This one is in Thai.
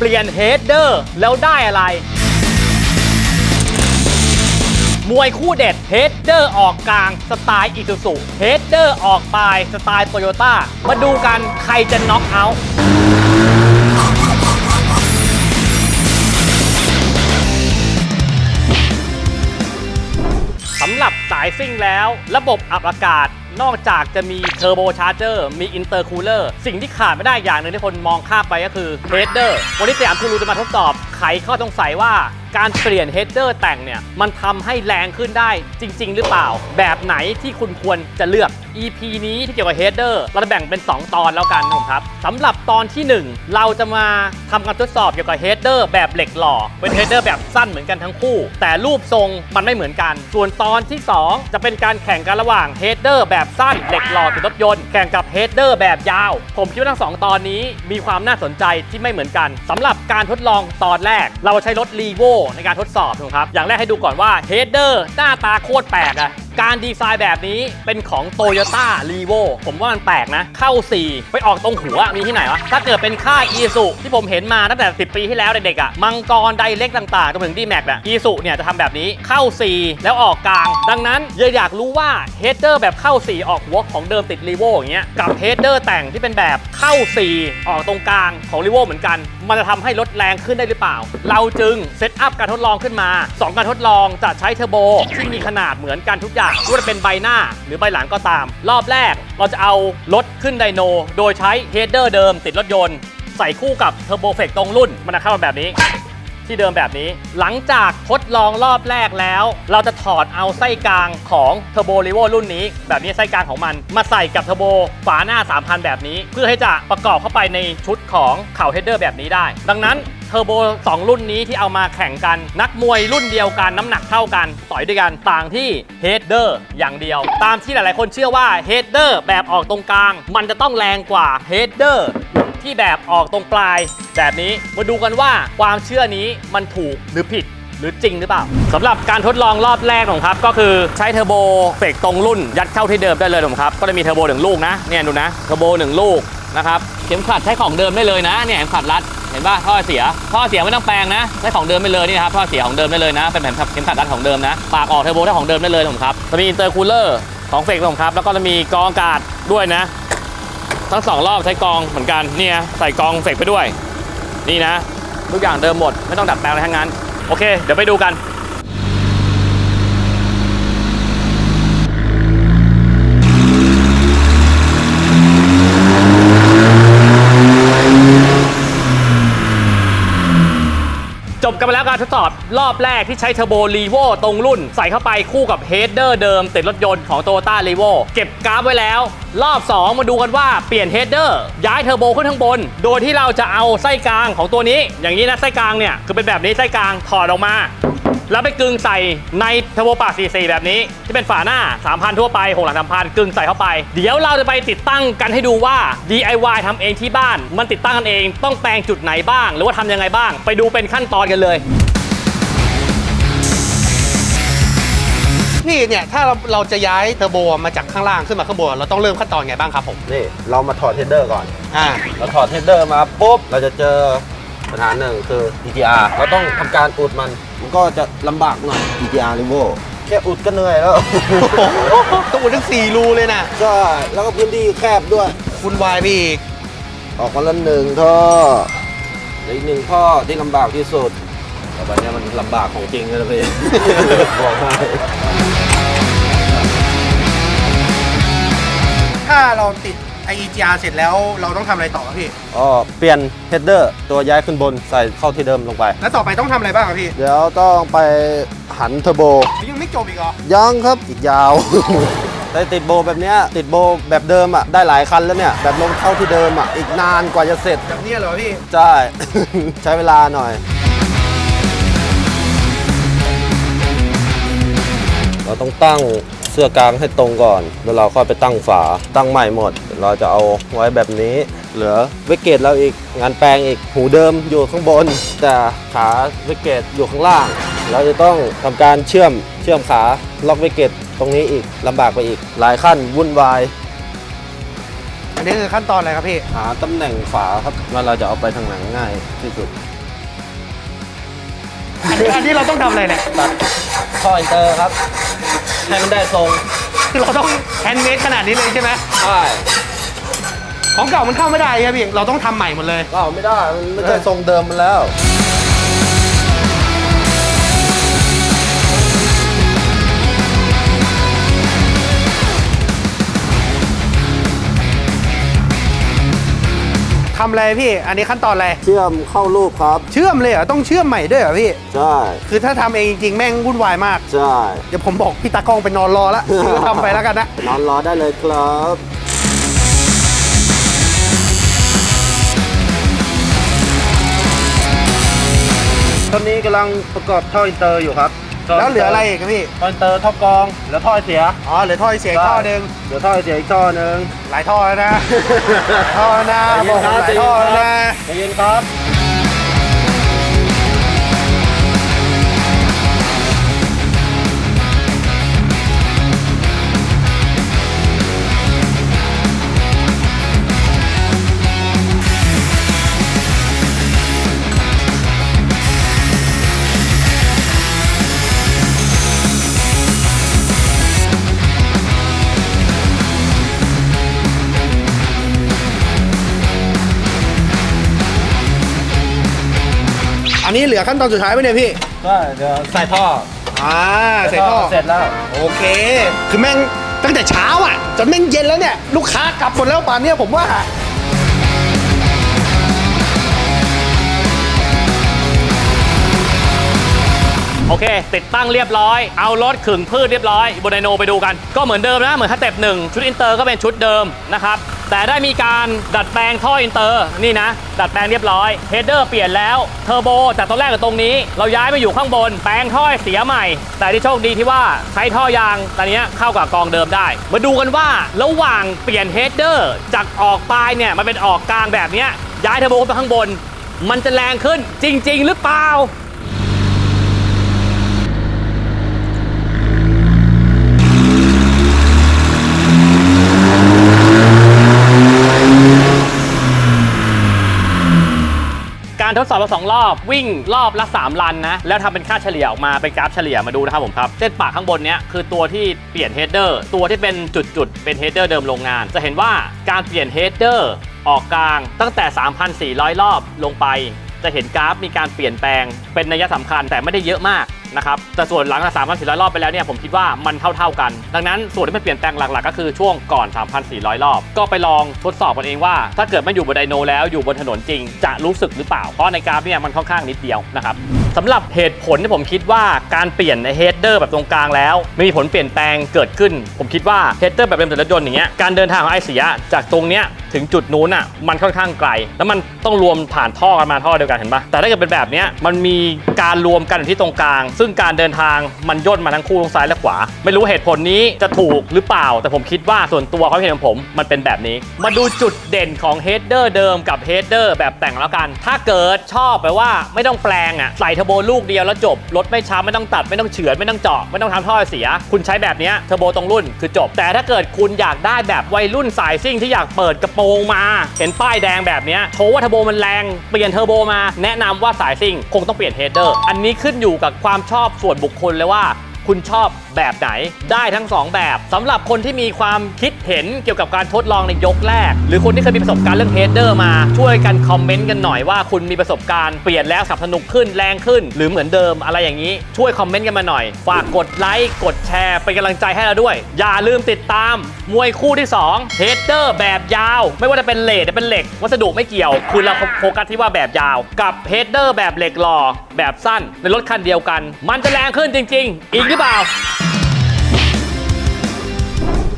เปลี่ยนเฮดเดอร์แล้วได้อะไร มวยคู่เด็ดเฮดเดอร์ออกกลางสไตล์อิซูซุเฮดเดอร์ออกปลายสไตล์โตโยต้ามาดูกันใครจะน็อกเอาท์ายซิ่งแล้ว ระบบอับอากาศ นอกจากจะมีเทอร์โบชาร์เจอร์มีอินเตอร์คูลเลอร์สิ่งที่ขาดไม่ได้อย่างหนึ่งที่คนมองข้ามไปก็คือเฮดเดอร์วันนี้สยามคูรูจะมาทดสอบไขข้อสงสัยว่า การเปลี่ยนเฮดเดอร์แต่งเนี่ย มันทำให้แรงขึ้นได้จริง ๆ หรือเปล่า แบบไหนที่คุณควรจะเลือก EP นี้ที่เกี่ยวกับเฮดเดอร์เราจะแบ่งเป็น 2 ตอนแล้วกันผมครับสำหรับตอนที่ 1 เราจะมาทำการทดสอบเกี่ยวกับเฮดเดอร์แบบเหล็กหล่อเป็นเฮดเดอร์แบบสั้นเหมือนกันทั้งคู่ แต่รูปทรงมันไม่เหมือนกัน ส่วนตอนที่ 2 จะเป็นการแข่งกันระหว่างเฮดเดอร์แบบสั้นเหล็กหล่อติดรถยนต์แข่งกับเฮดเดอร์แบบยาว ผมคิดว่าทั้งสองตอนนี้มีความน่าสนใจที่ไม่เหมือนกันสำหรับการทดลองตอนแรก เราใช้รถรีโวในการทดสอบถูกครับ อย่างแรกให้ดูก่อนว่าเฮดเดอร์หน้าตาโคตรแปลกอะ การดีไซน์แบบนี้เป็นของ Toyota r e v o ผมว่ามันแปลกนะ เข้า 4 ไปออกตรงหัวมีที่ไหนวะ ถ้าเกิดเป็นค่าย i s u ที่ผมเห็นมาตั้งแต่ 10 ปีที่แล้วเด็กๆอะ มังกรไดเล็กต่างๆจนถึง D-Max อะ i s u เนี่ยจะทำแบบนี้เข้า 4 แล้วออกกลาง ดังนั้นเลยอยากรู้ว่าเฮดเดอร์แบบเข้า 4 ออกหัวของเดิมติด r e v o อย่างเงี้ยกับเฮดเดอร์แต่งที่เป็นแบบเข้า 4 ออกตรงกลางของ r e v o เหมือนกัน มันจะทำให้รถแรงขึ้นได้หรือเปล่า เราจึงเซตอัพการทดลองขึ้นมา 2 การทดลองจะใช้เทอร์โบที่มีขนาดเหมือนกันทุกอย่างไม่ว่าจะเป็นใบหน้าหรือใบหลังก็ตาม รอบแรกเราจะเอารถขึ้นไดโน โดยใช้เฮดเดอร์เดิมติดรถยนต์ ใส่คู่กับเทอร์โบเฟกตรงรุ่นมันจะเข้ามาแบบนี้ ที่เดิมแบบนี้ หลังจากทดลองรอบแรกแล้ว เราจะถอดเอาไส้กลางของเทอร์โบรีโวรุ่นนี้ แบบนี้ไส้กลางของมัน มาใส่กับเทอร์โบฝาหน้า 3000 แบบนี้ เพื่อให้จะประกอบเข้าไปในชุดของเข่าเฮดเดอร์แบบนี้ได้ ดังนั้น ทอร์โบ2 รุ่นนี้ที่เอามาแข่งกัน นักมวยรุ่นเดียวกันน้ำหนักเท่ากัน ต่อยด้วยกันต่างที่เฮดเดอร์อย่างเดียว ตามที่หลายๆ คนเชื่อว่าเฮดเดอร์แบบออกตรงกลาง มันจะต้องแรงกว่าเฮดเดอร์ที่แบบออกตรงปลาย แบบนี้มาดูกันว่าความเชื่อนี้มันถูกหรือผิดหรือจริงหรือเปล่าสำหรับการทดลองรอบแรกของครับ ก็คือใช้เทอร์โบเฟกตรงรุ่น ยัดเข้าที่เดิมได้เลยผมครับ ก็จะมีเทอร์โบหนึ่งลูกนะเนี่ยดูนะเทอร์โบหนึ่งลูกนะครับเข็มขัดใช้ของเดิมได้เลยนะเนี่ยเข็มขัดรัด เห็นป่ะท่อเสียท่อเสียไม่ต้องแปลงนะใช้ของเดิมไปเลยนี่นะครับท่อเสียของเดิมได้เลยนะ เป็นแผ่นเข็มขัดรัดของเดิมนะปากออกเทอร์โบได้ของเดิมได้เลยผมครับจะมีอินเตอร์คูลเลอร์ของเฟกผมครับแล้วก็จะมีกองอากาศด้วยนะ ทั้งสองรอบใช้กองเหมือนกันเนี่ยใส่กองเฟกไปด้วย นี่นะ ทุกอย่างเดิมหมดไม่ต้องดัดแปลงอะไรทั้งนั้นโอเค เดี๋ยวไปดูกัน กันไปแล้วการทดสอบรอบแรกที่ใช้เทอร์โบรีโวตรงรุ่น ใส่เข้าไปคู่กับเฮดเดอร์เดิมติดรถยนต์ของโตโยต้ารีโวเก็บกราฟไว้แล้ว รอบ 2 มาดูกันว่าเปลี่ยนเฮดเดอร์ย้ายเทอร์โบขึ้นข้างบน โดยที่เราจะเอาไส้กลางของตัวนี้ อย่างนี้นะไส้กลางเนี่ยคือเป็นแบบนี้ไส้กลางถอดออกมา แล้วไปกึงใส่ในเทอร์โบปาก44 แบบนี้ ที่เป็นฝาหน้า 3,000 ทั่วไปหกหลัง 3,000 กึงใส่เข้าไป เดี๋ยวเราจะไปติดตั้งกันให้ดูว่า DIY ทำเองที่บ้าน มันติดตั้งกันเอง ต้องแปลงจุดไหนบ้าง หรือว่าทำยังไงบ้าง ไปดูเป็นขั้นตอนกันเลยพี่เนี่ยถ้าเราเราจะย้ายเทอร์โบมาจากข้างล่างขึ้นมาข้างบนเราต้องเริ่มขั้นตอนไงบ้างครับผมนี่เรามาถอดเทดเดอร์ก่อนอ่าเราถอดเทดเดอร์มาปุ๊บเราจะเจอปัญหาหนึ่งคือ EGR เราต้องทำการอุดมัน มันก็จะลำบากหน่อย EGR r e v o แค่อุดก็เหนื่อยแล้ว ต้องอุดทั้งสี่รูเลยนะใช่แล้วก็พื้นที่แคบด้วย คุณวายไปอีก ออกมาละหนึ่งท่อและอีกหนึ่งท่อที่ลำบากที่สุดแต่วันนี้มันลำบากของจริงนะพี่ บอกให้ถ้าเราติด IEGR เสร็จแล้วเราต้องทำอะไรต่อครับพี่ อ๋อเปลี่ยนเฮดเดอร์ตัวย้ายขึ้นบนใส่เข้าที่เดิมลงไป แล้วต่อไปต้องทำอะไรบ้างครับพี่เดี๋ยวต้องไปหันเทอร์โบยังไม่จบอีกเหรอ ยังครับอีกยาวแต่ติดโบแบบเนี้ยติดโบแบบเดิมอะได้หลายคันแล้วเนี่ยแบบลงเข้าที่เดิมอะอีกนานกว่าจะเสร็จแบบเนี้ยเหรอพี่ ใช่ ใช้เวลาหน่อย เราต้องตั้ง เสื้อกลางให้ตรงก่อน แล้วเราค่อยไปตั้งฝา ตั้งใหม่หมด เราจะเอาไว้แบบนี้ เหลือเวกเกตเราอีก งานแปลงอีก หูเดิมอยู่ข้างบน แต่ขาเวกเกตอยู่ข้างล่าง เราจะต้องทำการเชื่อม เชื่อมขาล็อกเวกเกตตรงนี้อีกลำบากไปอีก หลายขั้นวุ่นวายนนี้คือขั้นตอนอะไรครับพี่ หาตำแหน่งฝาครับว่าเราจะเอาไปทางไหนง่ายที่สุด อันนี้อันนี้เราต้องทำอะไรเนี่ย ตัดท่ออินเตอร์ครับ ให้มันได้ทรงคือเราต้องแฮนด์เมดขนาดนี้เลยใช่ไหมใช่ของเก่ามันเข้าไม่ได้ครับพี่ เราต้องทำใหม่หมดเลย ก็ไม่ได้ มันไม่ใช่ทรงเดิมมันแล้ว อะไรพี่ อันนี้ขั้นตอนอะไร เชื่อมเข้ารูปครับ เชื่อมเลยเหรอ ต้องเชื่อมใหม่ด้วยเหรอพี่ ใช่ คือถ้าทำเองจริงๆแม่งวุ่นวายมาก ใช่ เดี๋ยวผมบอกพี่ตากล้องไปนอนรอแล้วพี่ก็ทำไปแล้วกันนะ นอนรอได้เลยครับตอนนี้กำลังประกอบท่ออินเตอร์อยู่ครับ แล้วเหลืออะไรอีกครับพี่ท่ออินเตอร์ท่อกรองเหลือท่อเสียอ๋อเหลือท่อเสียงท่อหนึ่งเหลือท่อเสียอีกท่อหนึ่งหลายท่อแล้วนะท่อนะบอกหลายท่อแล้วนะใจเย็นครับ นนี้เหลือขั้นตอนสุดท้ายไหมเนี่ยพี่ ก็เดี๋ยวใส่ท่ออ่าใส่ท่อ เสร็จแล้ว โอเค คือแม่งตั้งแต่เช้าอะ จนแม่งเย็นแล้วเนี่ย ลูกค้ากลับหมดแล้วป่านเนี้ยผมว่า เคติดตั้งเรียบร้อย เอารถขึงพืชเรียบร้อยบนไดโนไปดูกัน ก็เหมือนเดิมนะ เหมือนสเต็ปหนึ่งชุดอินเตอร์ก็เป็นชุดเดิมนะครับ แต่ได้มีการดัดแปลงท่ออินเตอร์นี่นะ ดัดแปลงเรียบร้อยเฮดเดอร์เปลี่ยนแล้วเทอร์โบจากตรงแรกกับตรงนี้ เราย้ายไปอยู่ข้างบน แปลงท่อเสียใหม่ แต่ที่โชคดีที่ว่าใช้ท่อยางตอนนี้เข้ากับกองเดิมได้ มาดูกันว่าระหว่างเปลี่ยนเฮดเดอร์จากออกปลายเนี่ยมันเป็นออกกลางแบบนี้ยย้ายเทอร์โบไปข้างบน มันจะแรงขึ้นจริง ๆ หรือเปล่า ทดสอบมาสองรอบ วิ่งรอบละ3ลันนะ แล้วทำเป็นค่าเฉลี่ยออกมาเป็นกราฟเฉลี่ยมาดูนะครับผมครับ เส้นปากข้างบนเนี้ยคือตัวที่เปลี่ยนเฮดเดอร์ตัวที่เป็นจุดๆเป็นเฮดเดอร์เดิมโรงงาน จะเห็นว่าการเปลี่ยนเฮดเดอร์ออกกลางตั้งแต่ 3,400 รอบลงไป จะเห็นกราฟมีการเปลี่ยนแปลงเป็นนัยสำคัญแต่ไม่ได้เยอะมาก นะครับแต่ส่วนหลังจาก3,400 รอบไปแล้วเนี่ยผมคิดว่ามันเท่าๆกัน ดังนั้นส่วนที่มันเปลี่ยนแปลงหลักๆ ก็คือช่วงก่อน 3,400 รอบ ก็ไปลองทดสอบกันเองว่า ถ้าเกิดไม่อยู่บนไดโนแล้วอยู่บนถนนจริง จะรู้สึกหรือเปล่า เพราะในกราฟเนี่ยมันค่อนข้างนิดเดียวนะครับสำหรับเหตุผลที่ผมคิดว่าการเปลี่ยนเฮดเดอร์แบบตรงกลางแล้วไม่มีผลเปลี่ยนแปลงเกิดขึ้น ผมคิดว่าเฮดเดอร์แบบเดิมแต่รถยนต์อย่างเงี้ยการเดินทางของไอเสียจากตรงเนี้ย ถึงจุดนู้นอะมันค่อนข้างไกล แล้วมันต้องรวมผ่านท่อกันมาท่อเดียวกันเห็นปะแต่ถ้าเกิดเป็นแบบนี้มันมีการรวมกันอยู่ที่ตรงกลาง ซึ่งการเดินทางมันย่นมาทั้งคู่ทั้งซ้ายและขวา ไม่รู้เหตุผลนี้จะถูกหรือเปล่า แต่ผมคิดว่าส่วนตัวความเห็นของผมมันเป็นแบบนี้ มาดูจุดเด่นของเฮดเดอร์เดิมกับเฮดเดอร์แบบแต่งแล้วกัน ถ้าเกิดชอบแปลว่าไม่ต้องแปลงอะใส่เทอร์โบลูกเดียวแล้วจบรถไม่ช้าไม่ต้องตัดไม่ต้องเฉือนไม่ต้องเจาะไม่ต้องทำท่อเสีย คุณใช้แบบนี้เทอร์โบตรงรุ่นคือจบ แต่ถ้าเกิดคุณอยากได้แบบวัยรุ่นสายซิ่งที่อยากเปิดกระโปรงมา เห็นป้ายแดงแบบนี้โชว์ว่าเทอร์โบมันแรง เปลี่ยนเทอร์โบมา แนะนำว่าสายซิ่งคงต้องเปลี่ยนเฮดเดอร์ อันนี้ขึ้นอยู่กับความชอบส่วนบุคคลเลยว่า คุณชอบแบบไหน ได้ทั้ง 2 แบบสำหรับคนที่มีความคิดเห็นเกี่ยวกับการทดลองในยกแรก หรือคนที่เคยมีประสบการณ์เรื่องเฮดเดอร์มาช่วยกันคอมเมนต์กันหน่อยว่าคุณมีประสบการณ์เปลี่ยนแล้วขับสนุกขึ้นแรงขึ้น หรือเหมือนเดิมอะไรอย่างนี้ช่วยคอมเมนต์กันมาหน่อย ฝากกดไลค์กดแชร์เป็นกำลังใจให้เราด้วย อย่าลืมติดตามมวยคู่ที่2เฮดเดอร์แบบยาว ไม่ว่าจะเป็นเลดหรือเป็นเหล็ก วัสดุไม่เกี่ยว คือเราโฟกัสที่ว่าแบบยาว กับเฮดเดอร์แบบเหล็กหล่อ แบบสั้นในรถคันเดียวกัน มันจะแรงขึ้นจริง ๆ อีกหรือเปล่า